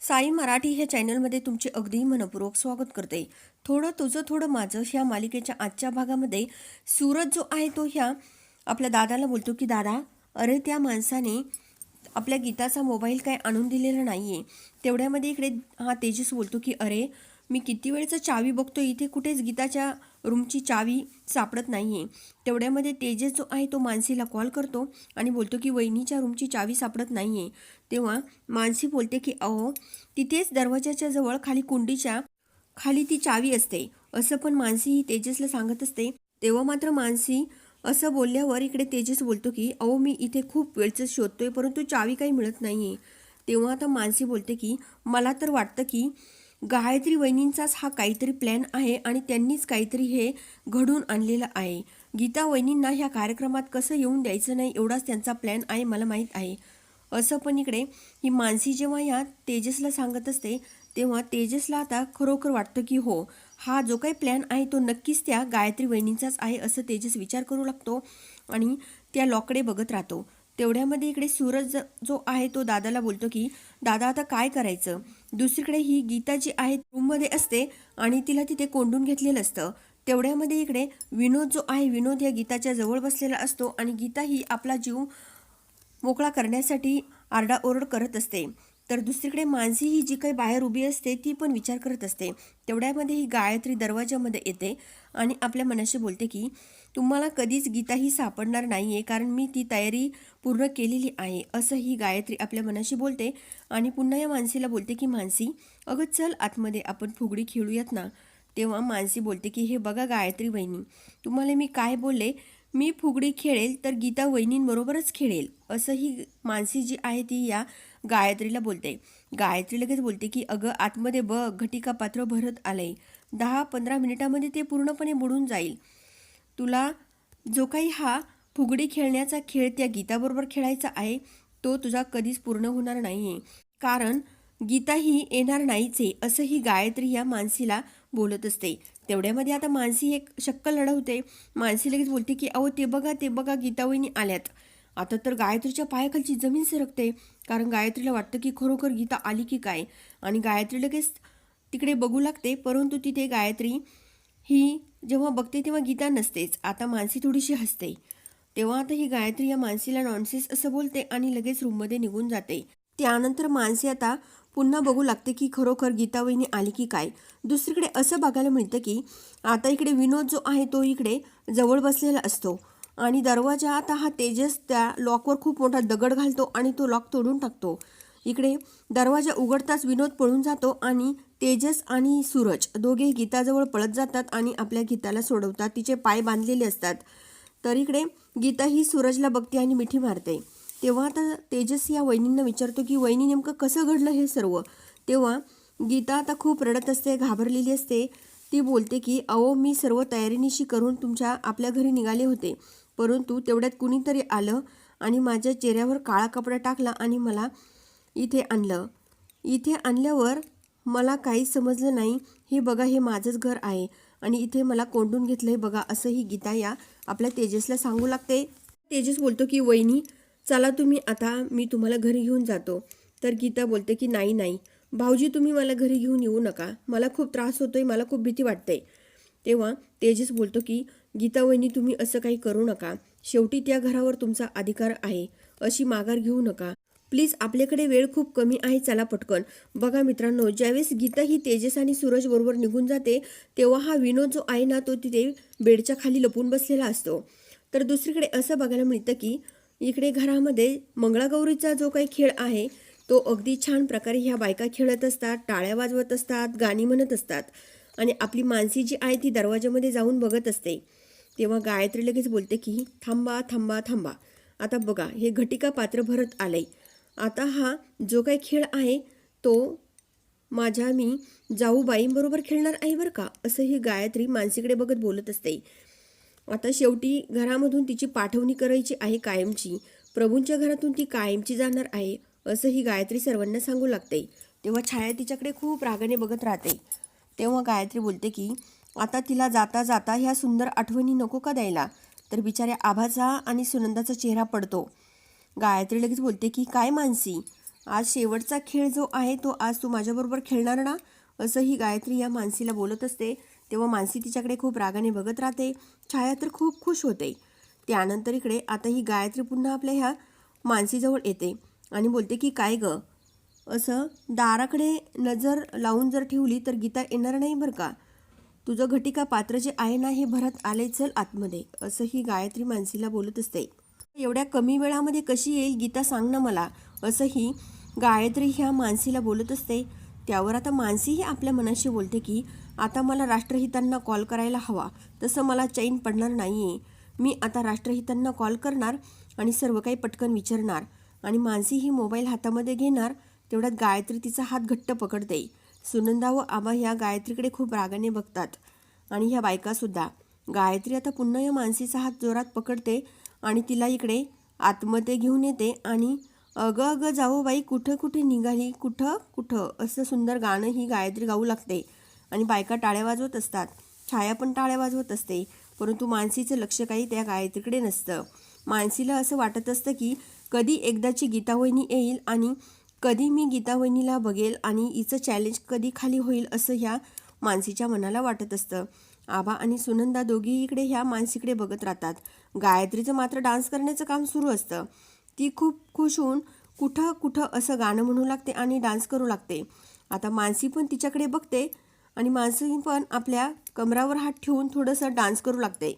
साई मराठी ह्या चॅनलमध्ये तुमचे अगदी मनपूर्वक स्वागत करते. थोडं तुझं थोडं माझं ह्या मालिकेच्या आजच्या भागामध्ये सूरज जो आहे तो ह्या आपल्या दादाला बोलतो की दादा अरे त्या माणसाने आपल्या गीताचा मोबाईल काय आणून दिलेला नाही आहे तेवढ्यामध्ये इकडे हा तेजस बोलतो की अरे मी किती वेळचं चावी बघतो इथे कुठेच गीताच्या रूमची चावी सापडत नाही आहे तेवढ्यामध्ये तेजस जो आहे तो मानसीला कॉल करतो आणि बोलतो की वहिनीच्या रूमची चावी सापडत नाही आहे तेव्हा मानसी बोलते की अहो तिथेच दरवाजाच्या जवळ खाली कुंडीच्या खाली ती चावी असते. असं पण मानसी ही तेजसला सांगत असते. तेव्हा मात्र मानसी असं बोलल्यावर इकडे तेजस बोलतो की अहो मी इथे खूप वेळचं शोधतोय परंतु चावी काही मिळत नाही आहे तेव्हा आता मानसी बोलते की मला तर वाटतं की गायत्री वहिनींचाच हा काहीतरी प्लॅन आहे आणि त्यांनीच काहीतरी हे घडून आणलेलं आहे. गीता वहिनींना ह्या कार्यक्रमात कसं येऊन द्यायचं नाही एवढाच त्यांचा प्लॅन आहे मला माहीत आहे. असं पण इकडे ही मानसी जेव्हा या तेजसला सांगत असते तेव्हा तेजसला आता खरोखर वाटतं की हो हा जो काही प्लॅन आहे तो नक्कीच त्या गायत्री वहिनींचाच आहे असं तेजस विचार करू लागतो आणि त्या लॉकडे बघत राहतो. तेवढ्यामध्ये इकडे सूरज जो आहे तो दादाला बोलतो की दादा आता काय करायचं? दुसरीकडे ही गीता जी आहे रूममध्ये असते आणि तिला तिथे कोंडून घेतलेलं असतं. तेवढ्यामध्ये इकडे विनोद जो आहे विनोद या गीताच्या जवळ बसलेला असतो आणि गीता ही आपला जीव मोकळा करण्यासाठी आरडाओरड करत असते. तर दुसरीकडे मानसी ही जी काही बाहेर उभी असते ती पण विचार करत असते. तेवढ्यामध्ये ही गायत्री दरवाजामध्ये येते आणि आपल्या मनाशी बोलते की तुम्हाला कधीच गीता ही सापडणार नाही आहे कारण मी ती तयारी पूर्ण केलेली आहे असं ही गायत्री आपल्या मनाशी बोलते. आणि पुन्हा या मानसीला बोलते की मानसी अगं चल आतमध्ये आपण फुगडी खेळूयात ना. तेव्हा मानसी बोलते की हे बघा गायत्री वहिनी तुम्हाला मी काय बोलले? मी फुगडी खेळेल तर गीता वहिनींबरोबरच खेळेल असं ही मानसी जी आहे ती या गायत्रीला बोलते. गायत्री लगेच बोलते की अगं आतमध्ये बघ घटिका पात्र भरत आलंय दहा पंधरा मिनिटामध्ये ते पूर्णपणे बुडून जाईल. तुला जो काही हा फुगडी खेळण्याचा खेळ त्या गीताबरोबर खेळायचा आहे तो तुझा कधीच पूर्ण होणार नाही आहे कारण गीता ही येणार नाहीच आहे असं ही गायत्री या मानसीला बोलत असते. तेवढ्यामध्ये आता मानसी एक शक्क लढवते मानसी लगेच बोलते की अहो ते बघा ते बघा गीतावहिनी आल्यात. आता तर गायत्रीच्या पायाखालची जमीन सरकते कारण गायत्रीला वाटतं की खरोखर गीता आली की काय? आणि गायत्री लगेच तिकडे बघू लागते परंतु तिथे गायत्री ही जेव्हा बघते तेव्हा गीता नसतेच. आता मानसी थोडीशी हसते. तेव्हा आता ही गायत्री या मानसीला नॉनसेन्स असं बोलते आणि लगेच रूममध्ये निघून जाते. त्यानंतर मानसी आता पुन्हा बघू लागते की खरोखर गीता वहिनी आली की काय? दुसरीकडे असं बघायला मिळतं की आता इकडे विनोद जो आहे तो इकडे जवळ बसलेला असतो. आणि दरवाजा आता हा तेजस त्या लॉकवर खूप मोठा दगड घालतो आणि तो लॉक तोडून टाकतो. इकडे दरवाजा उघडताच विनोद पळून जातो आणि तेजस आणि सूरज दोघे गीताजवळ पळत जातात आणि आपल्या गीताला सोडवतात. तिचे पाय बांधलेले असतात. तर इकडे गीता ही सूरजला बघते आणि मिठी मारते. तेव्हा आता तेजस या वहिनींना विचारतो की वहिनी नेमकं कसं घडलं हे सर्व? तेव्हा गीता आता खूप रडत असते घाबरलेली असते. ती बोलते की अहो मी सर्व तयारीनिशी करून तुमच्या आपल्या घरी निघाले होते. परंतु तेवढ्यात कुणीतरी आलं आणि माझ्या चेहऱ्यावर काळा कपडा टाकला आणि मला इथे आणलं. इथे आणल्यावर मला काहीच समजलं नाही हे बघा हे माझंच घर आहे आणि इथे मला कोंडून घेतलंय बघा असं ही गीता या आपल्या तेजसला सांगू लागते. तेजस बोलतो की वहिनी चला तुम्ही आता मी तुम्हाला घरी घेऊन जातो. तर गीता बोलते की नाही नाही भाऊजी तुम्ही मला घरी घेऊन येऊ नका. मला खूप त्रास होतोय मला खूप भीती वाटते. तेव्हा तेजस बोलतो की गीता वहिनी तुम्ही असं काही करू नका. शेवटी त्या घरावर तुमचा अधिकार आहे. अशी माघार घेऊ नका. प्लीज आपल्याकडे वेळ खूप कमी आहे. चला पटकन. बघा मित्रांनो ज्यावेळेस गीता ही तेजस आणि सूरज बरोबर निघून जाते तेव्हा हा विनोद जो आहे ना तो तिथे बेडच्या खाली लपून बसलेला असतो. तर दुसरीकडे असं बघायला मिळतं की इकडे घरामध्ये मंगळागौरीचा जो काही खेळ आहे तो अगदी छान प्रकारे ह्या बायका खेळत असतात टाळ्या वाजवत असतात गाणी म्हणत असतात. आणि आपली मानसी जी आहे ती दरवाजामध्ये जाऊन बघत असते. तेव्हा गायत्री लगेच बोलते की थांबा थांबा थांबा. आता बघा हे घटिका पात्र भरत आलंय. आता हा जो काही खेळ आहे तो माझ्या मी जाऊबाईंबरोबर खेळणार आहे बरं का? असं ही गायत्री मानसीकडे बघत बोलत असते. आता शेवटी घरामधून तिची पाठवणी करायची आहे कायमची. प्रभूंच्या घरातून ती कायमची जाणार आहे. असं ही गायत्री सर्वांना सांगू लागते. तेव्हा छाया तिच्याकडे खूप रागाने बघत राहते. तेव्हा गायत्री बोलते की आता तिला जाता जाता ह्या सुंदर आठवणी नको का द्यायला? तर बिचाऱ्या आभाचा आणि सुनंदाचा चेहरा पडतो. गायत्री लगेच बोलते की काय मानसी? आज शेवटचा खेळ जो आहे तो आज तू माझ्याबरोबर खेळणार ना? असं ही गायत्री या मानसीला बोलत असते. तेव्हा मानसी तिच्याकडे खूप रागाने बघत राहते. छाया तर खूप खुश होते. त्यानंतर इकडे आता ही गायत्री पुन्हा आपल्या ह्या मानसीजवळ येते. आणि बोलते की काय गं? असं दाराकडे नजर लावून जर ठेवली तर गीता येणार नाही बरं का? तुझं घटिका पात्र जे आहे ना हे भरत आले चल आतमध्ये असं ही गायत्री मानसीला बोलत असते. एवढ्या कमी वेळामध्ये कशी येईल गीता सांग ना मला असं ही गायत्री ह्या मानसीला बोलत असते. त्यावर आता मानसीही आपल्या मनाशी बोलते की आता मला राष्ट्रहितांना कॉल करायला हवा तसं मला चैन पडणार नाही आहे मी आता राष्ट्रहितांना कॉल करणार आणि सर्व काही पटकन विचारणार. आणि मानसी ही मोबाईल हातामध्ये घेणार तेवढ्यात गायत्री तिचा हात घट्ट पकडते. सुनंदा व आबा ह्या गायत्रीकडे खूप रागाने बघतात. आणि ह्या बायकासुद्धा गायत्री आता पुन्हा या मानसीचा हात जोरात पकडते आणि तिला इकडे आत्मते घेऊन येते आणि अगं अगं जावं बाई कुठं कुठे निघाली? कुठं कुठं? असं सुंदर गाणं ही गायत्री गाऊ लागते. आणि बायका टाळ्या वाजवत असतात. छाया पण टाळ्या वाजवत असते. परंतु मानसीचं लक्ष काही त्या गायत्रीकडे नसतं. मानसीला असं वाटत असतं की कधी एकदाची गीतावहिनी येईल आणि कधी मी गीतावहिनीला बघेल आणि हिचं चॅलेंज कधी खाली होईल असं ह्या मानसीच्या मनाला वाटत असतं. आबा आणि सुनंदा दोघी इकडे ह्या मानसीकडे बघत राहतात. गायत्रीचं मात्र डान्स करण्याचं काम सुरू असतं. ती खूप खुश होऊन कुठं कुठं असं गाणं म्हणू लागते आणि डान्स करू लागते. आता मानसी पण तिच्याकडे बघते आणि मानसी पण आपल्या कमरावर हात ठेवून थोडंसं डान्स करू लागते.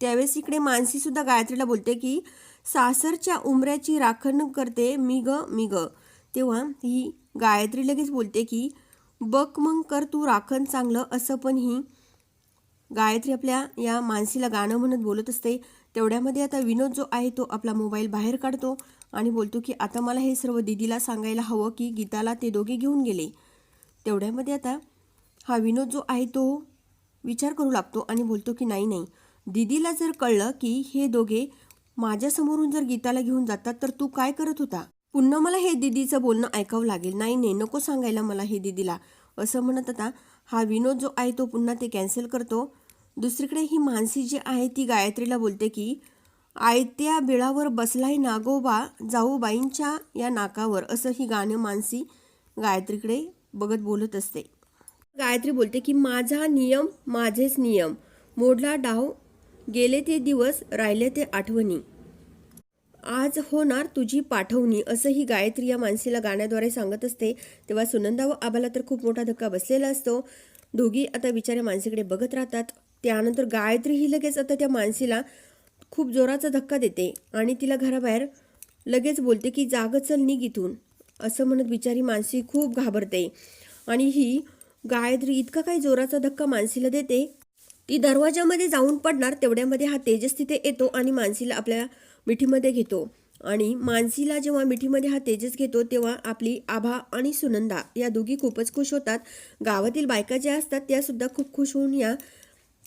त्यावेळेस इकडे मानसीसुद्धा गायत्रीला बोलते की सासरच्या उमऱ्याची राखण करते मी ग मी ग. तेव्हा ही गायत्री लगेच बोलते की बक मग कर तू राखण चांगलं असं पण ही. गायत्री आपल्या या मानसीला गाणं म्हणत बोलत असते. तेवढ्यामध्ये आता विनोद जो आहे तो आपला मोबाईल बाहेर काढतो आणि बोलतो की आता मला हे सर्व दिदीला सांगायला हवं की गीताला ते दोघे घेऊन गेले. तेवढ्यामध्ये आता हा विनोद जो आहे तो विचार करू लागतो आणि बोलतो की नाही नाही. दिदीला जर कळलं की हे दोघे माझ्यासमोरून जर गीताला घेऊन जातात तर तू काय करत होता? पुन्हा मला हे दिदीचं बोलणं ऐकावं लागेल. नाही नाही नको सांगायला मला हे दिदीला. असं म्हणत आता हा विनोद जो आहे तो पुन्हा ते कॅन्सल करतो. दुसरीकडे ही मानसी जी आहे ती गायत्रीला बोलते की आयत्या बिळावर बसलाय नागोबा जाऊबाईंच्या या नाकावर. असं ही गाणं मानसी गायत्रीकडे बघत बोलत असते. गायत्री बोलते की माझा नियम माझेच नियम. मोडला डाव गेले ते दिवस राहिले ते आठवणी. आज होणार तुझी पाठवणी असं ही गायत्री या माणसीला गाण्याद्वारे सांगत असते. तेव्हा सुनंदा व आबाला तर खूप मोठा धक्का बसलेला असतो. दोघी आता बिचाऱ्या माणसीकडे बघत राहतात. त्यानंतर गायत्री ही लगेच आता त्या माणसीला खूप जोराचा धक्का देते आणि तिला घराबाहेर लगेच बोलते की जाग चल निघ इथून. असं म्हणत बिचारी मानसी खूप घाबरते. आणि ही गायत्री इतका काही जोराचा धक्का मानसीला देते ती दरवाजामध्ये जाऊन पडणार तेवढ्यामध्ये हा तेजस तिथे येतो आणि मानसीला आपल्या मिठीमध्ये घेतो. आणि मानसीला जेव्हा मिठीमध्ये हा तेजस घेतो तेव्हा आपली आभा आणि सुनंदा या दोघी खूपच खुश होतात. गावातील बायका ज्या असतात त्यासुद्धा खूप खुश होऊन या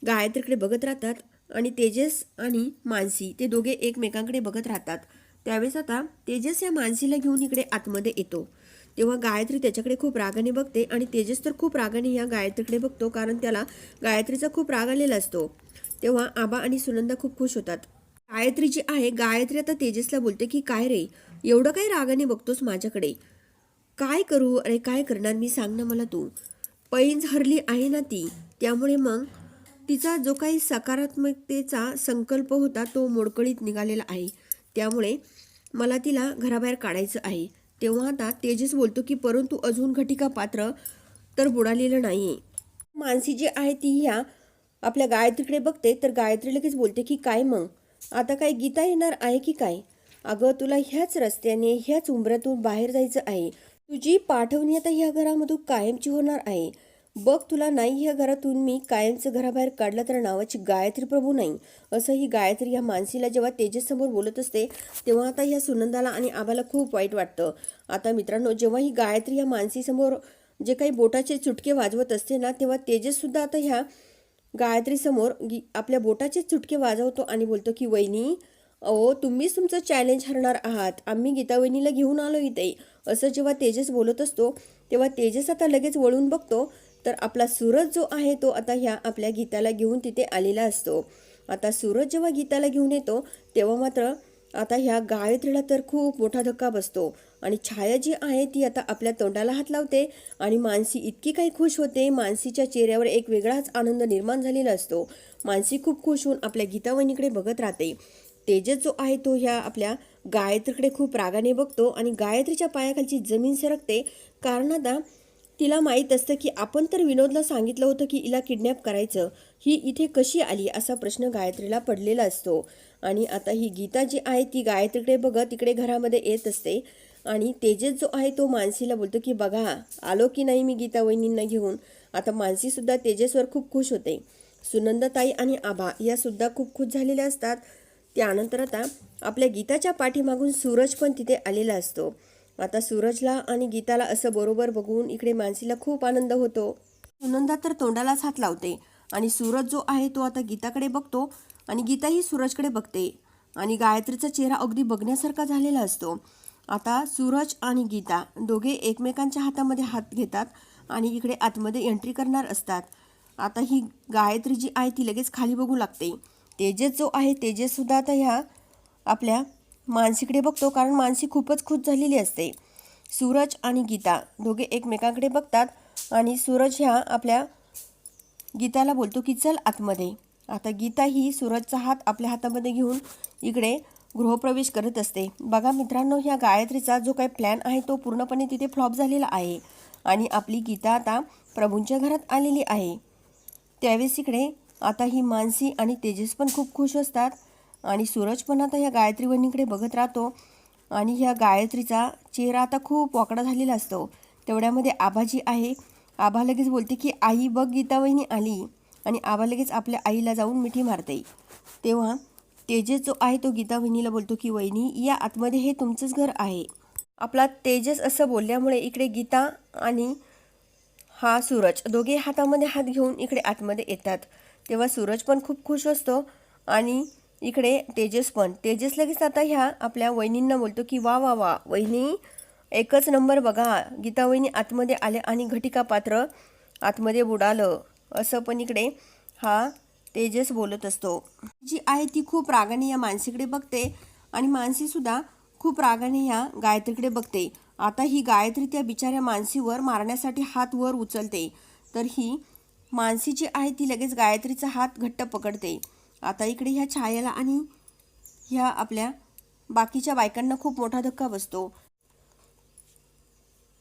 गायत्रीकडे बघत राहतात. आणि तेजस आणि मानसी ते दोघे एकमेकांकडे बघत राहतात. त्यावेळेस आता तेजस या मानसीला घेऊन इकडे आतमध्ये येतो. तेव्हा गायत्री त्याच्याकडे खूप रागाने बघते आणि तेजस तर खूप रागाने या गायत्रीकडे बघतो कारण त्याला गायत्रीचा खूप राग आलेला असतो. तेव्हा आबा आणि सुनंदा खूप खुश होतात. गायत्री जी आहे गायत्री आता तेजसला बोलते की काय रे एवढं काय रागाने बघतोस माझ्याकडे? काय करू? अरे काय करणार? मी सांग ना मला तू. पैंज हरली आहे ना ती. त्यामुळे मग तिचा जो काही सकारात्मकतेचा संकल्प होता तो मोडकळीत निघालेला आहे. त्यामुळे मला तिला घराबाहेर काढायचं आहे. तेव्हा आता तेजस बोलतो की परंतु अजून घटिका पात्र तर बुडालेलं नाही आहे मानसी जी आहे ती ह्या आपल्या गायत्रीकडे बघते तर गायत्री लगेच बोलते की काय मग? आता काय गीता येणार आहे की काय? अगं तुला ह्याच रस्त्याने ह्याच उंबऱ्यातून बाहेर जायचं आहे. तुझी पाठवणी आता ह्या घरामधून कायमची होणार आहे. बघ तुला नाही ह्या घरातून मी कायमचं घराबाहेर काढलं तर नावाची गायत्री प्रभू नाही. असं ही गायत्री ह्या मानसीला जेव्हा तेजससमोर बोलत असते तेव्हा आता ह्या सुनंदाला आणि आबाला खूप वाईट वाटतं. आता मित्रांनो जेव्हा ही गायत्री ह्या मानसीसमोर जे काही बोटाचे चुटके वाजवत असते ना तेव्हा तेजेससुद्धा आता ह्या गायत्रीसमोर गी आपल्या बोटाचे चुटके वाजवतो आणि बोलतो की वहिनी अहो तुम्हीच तुमचं चॅलेंज हरणार आहात. आम्ही गीता वहिनीला घेऊन आलो इथे. असं जेव्हा तेजस बोलत असतो तेव्हा तेजस आता लगेच वळून बघतो तर आपला सूरज जो आहे तो आता ह्या आपल्या गीताला घेऊन तिथे आलेला असतो. आता सूरज जेव्हा गीताला घेऊन येतो तेव्हा मात्र आता ह्या गायत्रीला तर खूप मोठा धक्का बसतो. आणि छाया जी आहे ती आता आपल्या तोंडाला हात लावते आणि मानसी इतकी काही खुश होते मानसीच्या चेहऱ्यावर एक वेगळाच आनंद निर्माण झालेला असतो. मानसी खूप खुश होऊन आपल्या गीतावहिनीकडे बघत राहते. तेजस जो आहे तो ह्या आपल्या गायत्रीकडे खूप रागाने बघतो आणि गायत्रीच्या पायाखालची जमीन सरकते. कारण आता तिला माहीत असतं की आपण तर विनोदला सांगितलं होतं की हिला किडनॅप करायचं. ही इथे कशी आली असा प्रश्न गायत्रीला पडलेला असतो. आणि आता ही गीता जी आहे ती गायत्रीकडे बघत तिकडे घरामध्ये येत असते. आणि तेजस जो आहे तो मानसीला बोलतो की बघा आलो की नाही मी गीता वहिनींना घेऊन? आता मानसीसुद्धा तेजसवर खूप खुश होते. सुनंदताई आणि आभा यासुद्धा खूप खुश झालेल्या असतात. त्यानंतर आता आपल्या गीताच्या पाठीमागून सूरज पण तिथे आलेला असतो. आता सूरजला आणि गीताला असं बरोबर बघून इकडे मानसीला खूप आनंद होतो. सुनंदा तर तोंडालाच हात लावते आणि सूरज जो आहे तो आता गीताकडे बघतो आणि गीताही सूरजकडे बघते. आणि गायत्रीचा चेहरा अगदी बघण्यासारखा झालेला असतो. आता सूरज आणि गीता दोघे एकमेकांच्या हातामध्ये हात घेतात आणि इकडे आतमध्ये एंट्री करणार असतात. आता ही गायत्री जी आहे ती लगेच खाली बघू लागते. तेजस जो आहे तेजससुद्धा आता ह्या आपल्या मानसीकडे बघतो कारण मानसी खूपच खुश झालेली असते. सूरज आणि गीता दोघे एकमेकांकडे बघतात आणि सूरज ह्या आपल्या गीताला बोलतो की चल आतमध्ये. आता गीता ही सूरजचा हात आपल्या हातामध्ये घेऊन इकडे गृहप्रवेश करत असते. बघा मित्रांनो ह्या गायत्रीचा जो काही प्लॅन आहे तो पूर्णपणे तिथे फ्लॉप झालेला आहे आणि आपली गीता आता प्रभूंच्या घरात आलेली आहे. त्यावेळेस इकडे आता ही मानसी आणि तेजस पण खूप खुश असतात. आणि सूरज पण आता ह्या गायत्री वहिनीकडे बघत राहतो. आणि ह्या गायत्रीचा चेहरा आता खूप वाकडा झालेला असतो. तेवढ्यामध्ये आबाजी आहे. आबा लगेच बोलते की आई बघ गीता वहिनी आली. आणि आबा लगेच आपल्या आईला जाऊन मिठी मारते. तेव्हा तेजस जो आहे तो गीता वहिनीला बोलतो की वहिनी या आतमध्ये हे तुमचंच घर आहे. आपला तेजस असं बोलल्यामुळे इकडे गीता आणि हा सूरज दोघे हातामध्ये हात घेऊन इकडे आतमध्ये येतात. तेव्हा सूरज पण खूप खुश असतो आणि इकडे तेजस पण. तेजस लगेच आता ह्या आपल्या वहिनींना बोलतो की वा वा वा वहिनी एकच नंबर बघा. गीता वहिनी आतमध्ये आले आणि घटिका पात्र आतमध्ये बुडालं. असं पण इकडे हा तेजस बोलत असतो. जी आहे ती खूप रागाने या मानसीकडे बघते आणि मानसीसुद्धा खूप रागाने ह्या गायत्रीकडे बघते. आता ही गायत्री त्या बिचाऱ्या मानसीवर मारण्यासाठी हात वर उचलते. तर ही मानसी जी आहे ती लगेच गायत्रीचा हात घट्ट पकडते. आता इकडे ह्या छायाला आणि ह्या आपल्या बाकीच्या बायकांना खूप मोठा धक्का बसतो.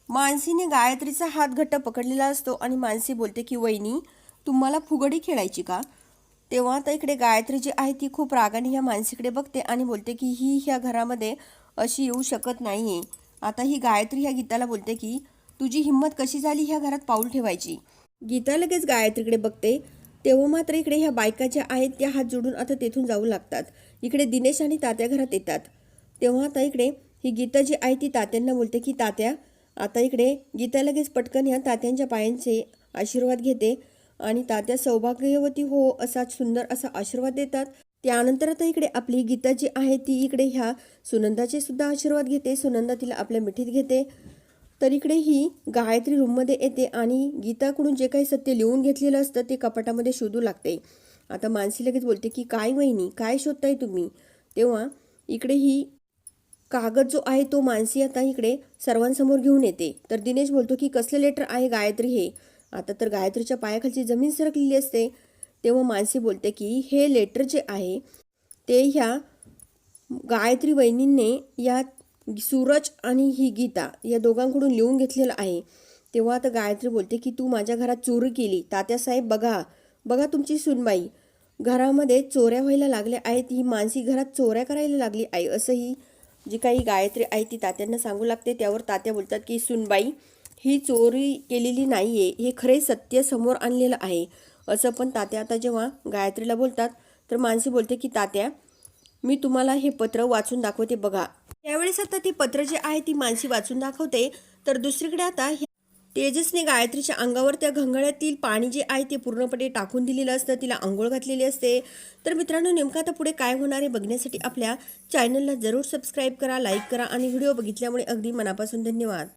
मानसीने गायत्रीचा हात घट्ट पकडलेला असतो आणि मानसी बोलते की वहिनी तुम्हाला फुगडी खेळायची का? तेव्हा आता इकडे गायत्री जी आहे ती खूप रागाने ह्या मानसीकडे बघते आणि बोलते की ही ह्या घरामध्ये अशी येऊ शकत नाही आता ही गायत्री ह्या गीताला बोलते की तुझी हिंमत कशी झाली ह्या घरात पाऊल ठेवायची? गीता लगेच गायत्रीकडे बघते तेव्हा मात्र इकडे ह्या बायका ज्या आहेत त्या हात जोडून आता तेथून जाऊ लागतात. इकडे दिनेश आणि तात्या घरात येतात. तेव्हा आता इकडे ही गीता जी आहे ती तात्यांना बोलते की तात्या आता इकडे गीता लगेच पटकन ह्या तात्यांच्या पायांचे आशीर्वाद घेते आणि तात्या सौभाग्यवती हो असा सुंदर असा आशीर्वाद देतात. त्यानंतर आता इकडे आपली गीता जी आहे ती इकडे ह्या सुनंदाचे सुद्धा आशीर्वाद घेते सुनंदा तिला आपल्या मिठीत घेते. तर इकडे ही गायत्री रूममध्ये येते आणि गीताकडून जे काही सत्य लिहून घेतलेलं असतं ते कपाटामध्ये शोधू लागते. आता मानसी लगेच बोलते की काय वहिनी काय शोधताय तुम्ही? तेव्हा इकडे ही कागद जो आहे तो मानसी आता इकडे सर्वांसमोर घेऊन येते. तर दिनेश बोलतो की कसलं लेटर आहे गायत्री हे? आता तर गायत्रीच्या पायाखालची जमीन सरकलेली असते. तेव्हा मानसी बोलते की हे लेटर जे आहे ते ह्या गायत्री वहिनींनी या सूरज आणि ही गीता या दोघांकडून लिहून घेतलेलं आहे. तेव्हा आता गायत्री बोलते की तू माझ्या घरात चोरी केली. तात्यासाहेब बघा. बघा तुमची सुनबाई. घरामध्ये चोऱ्या व्हायला लागल्या आहेत. ही मानसी घरात चोऱ्या करायला लागली आहे. असंही जी काही गायत्री आहे ती तात्यांना सांगू लागते. त्यावर तात्या बोलतात की सुनबाई ही चोरी केलेली नाही आहे हे खरे सत्य समोर आणलेलं आहे. असं पण तात्या आता जेव्हा गायत्रीला बोलतात तर मानसी बोलते की तात्या मी तुम्हाला हे पत्र वाचून दाखवते. बघा त्यावेळेस आता ती पत्र जे आहे ती मानसी वाचून दाखवते. तर दुसरीकडे आता तेजसने गायत्रीच्या अंगावर त्या घंगळ्यातील पाणी जे आहे ते पूर्णपणे टाकून दिलेलं असतं. तिला आंघोळ घातलेली असते. तर मित्रांनो नेमकं आता पुढे काय होणार आहे बघण्यासाठी आपल्या चॅनलला जरूर सबस्क्राईब करा लाईक करा आणि व्हिडिओ बघितल्यामुळे अगदी मनापासून धन्यवाद.